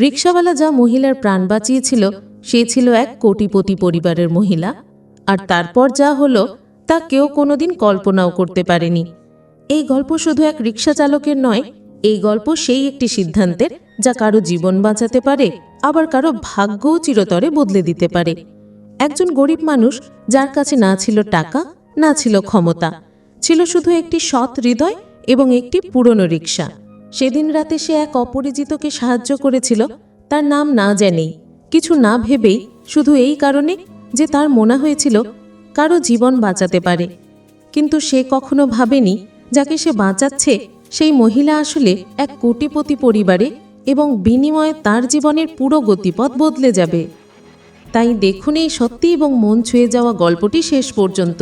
রিক্সাওয়ালা যা মহিলার প্রাণ বাঁচিয়েছিল, সে ছিল এক কোটিপতি পরিবারের মহিলা। আর তারপর যা হলো, তা কেউ কোনোদিন কল্পনাও করতে পারেনি। এই গল্প শুধু এক রিক্সা চালকের নয়, এই গল্প সেই একটি সিদ্ধান্তের যা কারও জীবন বাঁচাতে পারে, আবার কারও ভাগ্যও চিরতরে বদলে দিতে পারে। একজন গরিব মানুষ, যার কাছে না ছিল টাকা, না ছিল ক্ষমতা, ছিল শুধু একটি সৎ হৃদয় এবং একটি পুরনো রিক্সা। সেদিন রাতে সে এক অপরিচিতকে সাহায্য করেছিল, তার নাম না জেনেই কিছু না ভেবেই, শুধু এই কারণে যে তার মনে হয়েছিল, কারও জীবন বাঁচাতে পারে। কিন্তু সে কখনো ভাবেনি, যাকে সে বাঁচাচ্ছে, সেই মহিলা আসলে এক কোটিপতি পরিবারে এবং বিনিময়ে তার জীবনের পুরো গতিপথ বদলে যাবে। তাই দেখুন এই সত্যি এবং মন ছুঁয়ে যাওয়া গল্পটি শেষ পর্যন্ত।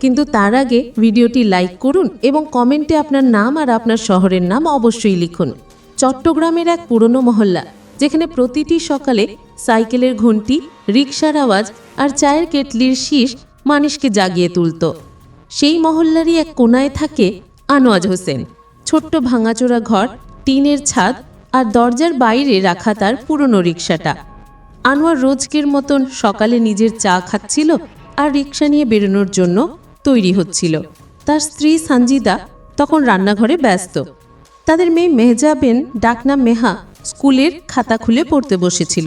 কিন্তু তার আগে ভিডিওটি লাইক করুন এবং কমেন্টে আপনার নাম আর আপনার শহরের নাম অবশ্যই লিখুন। চট্টগ্রামের এক পুরনো মহল্লা, যেখানে প্রতিটি সকালে সাইকেলের ঘন্টি রিকশার আওয়াজ আর চায়ের কেটলির শীষ মানুষকে জাগিয়ে তুলত। সেই মহল্লারই এক কোনায় থাকে আনোয়াজ হোসেন। ছোট্ট ভাঙাচোরা ঘর, টিনের ছাদ আর দরজার বাইরে রাখা তার পুরনো রিকশাটা। আনোয়ার রোজকের মতন সকালে নিজের চা খাচ্ছিল আর রিক্সা নিয়ে বেরোনোর জন্য তৈরি হচ্ছিল। তার স্ত্রী সানজিদা তখন রান্নাঘরে ব্যস্ত। তাদের মেয়ে মেহজাবেন ডাকনাম মেহা, স্কুলের খাতা খুলে পড়তে বসেছিল।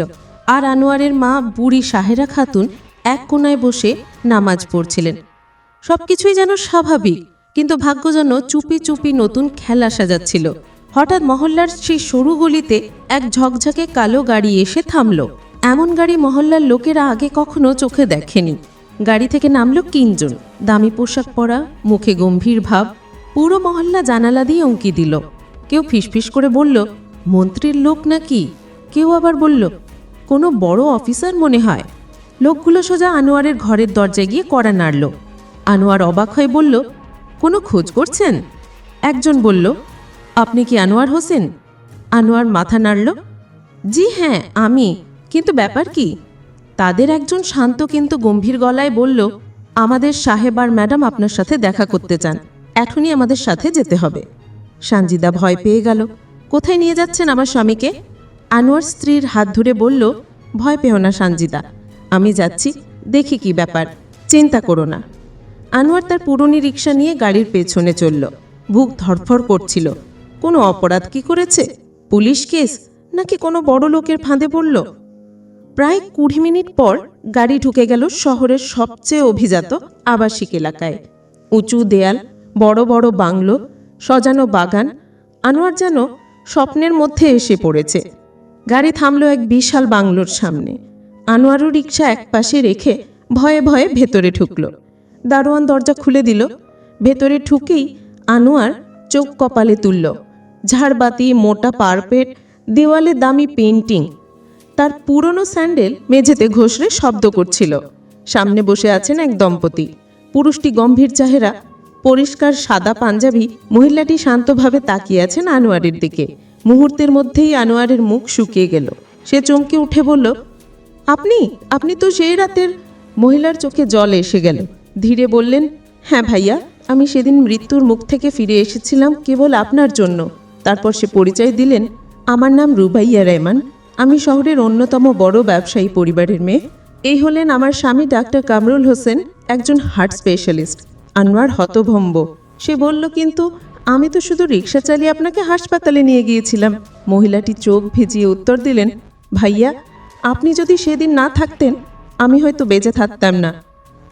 আর আনোয়ারের মা বুড়ি সাহেরা খাতুন এক কোনায় বসে নামাজ পড়ছিলেন। সব কিছুই যেন স্বাভাবিক, কিন্তু ভাগ্য যেন চুপি চুপি নতুন খেলা সাজাচ্ছিল। হঠাৎ মহল্লার সেই সরু গলিতে এক ঝকঝকে কালো গাড়ি এসে থামল। এমন গাড়ি মহল্লার লোকেরা আগে কখনো চোখে দেখেনি। গাড়ি থেকে নামলো তিনজন। দামি পোশাক পরা, মুখে গম্ভীর ভাব, পুরো মহল্লা জানালা দিয়ে উঁকি দিল। কেউ ফিসফিস করে বলল, মন্ত্রীর লোক নাকি? কেউ আবার বলল, কোনো বড় অফিসার মনে হয়। লোকগুলো সোজা আনোয়ারের ঘরের দরজায় গিয়ে কড়া নাড়ল। আনোয়ার অবাক হয়ে বলল, কোনো খোঁজ করছেন? একজন বলল, আপনি কি আনোয়ার হোসেন? আনোয়ার মাথা নাড়ল, জি হ্যাঁ আমি। কিন্তু ব্যাপার কি? তাদের একজন শান্ত কিন্তু গম্ভীর গলায় বলল, আমাদের সাহেব আর ম্যাডাম আপনার সাথে দেখা করতে চান। এখনই আমাদের সাথে যেতে হবে। সানজিদা ভয় পেয়ে গেল। কোথায় নিয়ে যাচ্ছেন আমার স্বামীকে? আনোয়ার স্ত্রীর হাত ধরে বলল, ভয় পেও না সানজিদা, আমি যাচ্ছি, দেখি কি ব্যাপার, চিন্তা করো না। আনোয়ার তার পুরনো রিক্সা নিয়ে গাড়ির পেছনে চলল। বুক ধরফর করছিল। কোনো অপরাধ কি করেছে? Police case? নাকি কোনো বড় লোকের ফাঁদে পড়ল? প্রায় কুড়ি মিনিট পর গাড়ি ঢুকে গেল শহরের সবচেয়ে অভিজাত আবাসিক এলাকায়। উঁচু দেয়াল, বড় বড় বাংলো, সজানো বাগান, আনোয়ার যেন স্বপ্নের মধ্যে এসে পড়েছে। গাড়ি থামলো এক বিশাল বাংলোর সামনে। আনোয়ারও রিক্সা একপাশে রেখে ভয়ে ভয়ে ভেতরে ঢুকল। দারোয়ান দরজা খুলে দিল। ভেতরে ঢুকেই আনোয়ার চোখ কপালে তুলল। ঝাড়বাতি, মোটা পারপেট, দেওয়ালে দামি পেন্টিং তার পুরনো স্যান্ডেল মেঝেতে ঘষড়ে শব্দ করছিল। সামনে বসে আছেন এক দম্পতি। পুরুষটি গম্ভীর চাহেরা, পরিষ্কার সাদা পাঞ্জাবি, মহিলাটি শান্তভাবে তাকিয়ে আছেন আনোয়ারের দিকে। মুহূর্তের মধ্যেই আনোয়ারের মুখ শুকিয়ে গেল। সে চমকে উঠে বলল, আপনি আপনি তো সেই রাতের মহিলার চোখে জল এসে গেল। ধীরে বললেন হ্যাঁ ভাইয়া, আমি সেদিন মৃত্যুর মুখ থেকে ফিরে এসেছিলাম কেবল আপনার জন্য। তারপর সে পরিচয় দিলেন, আমার নাম রুবাইয়া রেহমান আমি শহরের অন্যতম বড় ব্যবসায়ী পরিবারের মেয়ে। এই হলেন আমার স্বামী ডাক্তার কামরুল হোসেন, একজন হার্ট স্পেশালিস্ট, আনোয়ার হতভম্ব। সে বলল, কিন্তু আমি তো শুধু রিক্সা চালিয়ে আপনাকে হাসপাতালে নিয়ে গিয়েছিলাম। মহিলাটি চোখ ভিজিয়ে উত্তর দিলেন, ভাইয়া, আপনি যদি সেদিন না থাকতেন, আমি হয়তো বেঁচে থাকতাম না।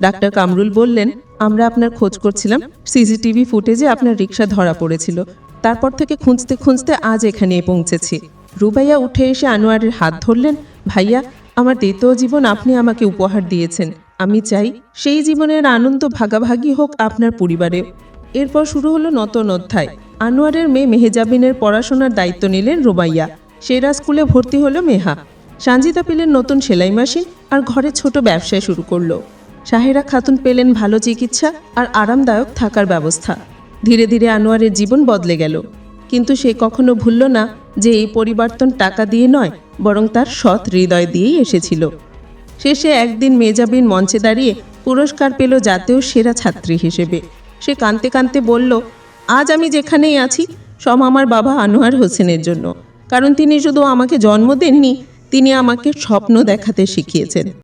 ডাক্তার কামরুল বললেন, আমরা আপনার খোঁজ করছিলাম, সিসিটিভি ফুটেজে আপনার রিক্সা ধরা পড়েছিল। তারপর থেকে খুঁজতে খুঁজতে আজ এখানে পৌঁছেছি। রুবাইয়া উঠে এসে আনোয়ারের হাত ধরলেন, ভাইয়া, আমার দ্বিতীয় জীবন আপনি আমাকে উপহার দিয়েছেন। আমি চাই সেই জীবনের আনন্দ ভাগাভাগি হোক আপনার পরিবারে। এরপর শুরু হলো নতুন অধ্যায়। আনোয়ারের মেয়ে মেহেজাবিনের পড়াশোনার দায়িত্ব নিলেন রুবাইয়া। সেরা স্কুলে ভর্তি হলো মেহা। সানজিদা পেলেন নতুন সেলাই মেশিন আর ঘরে ছোট ব্যবসায় শুরু করল। শাহেরা খাতুন পেলেন ভালো চিকিৎসা আর আরামদায়ক থাকার ব্যবস্থা। ধীরে ধীরে আনোয়ারের জীবন বদলে গেল। কিন্তু সে কখনো ভুলল না যে এই পরিবর্তন টাকা দিয়ে নয়, বরং তার সৎ হৃদয় দিয়েই এসেছিল। শেষে একদিন মেজাবিন মঞ্চে দাঁড়িয়ে পুরস্কার পেল জাতীয় সেরা ছাত্রী হিসেবে। সে কাঁদতে কাঁদতে বলল, আজ আমি যেখানেই আছি, সব আমার বাবা আনোয়ার হোসেনের জন্য। কারণ তিনি শুধু আমাকে জন্ম দেননি, তিনি আমাকে স্বপ্ন দেখাতে শিখিয়েছেন।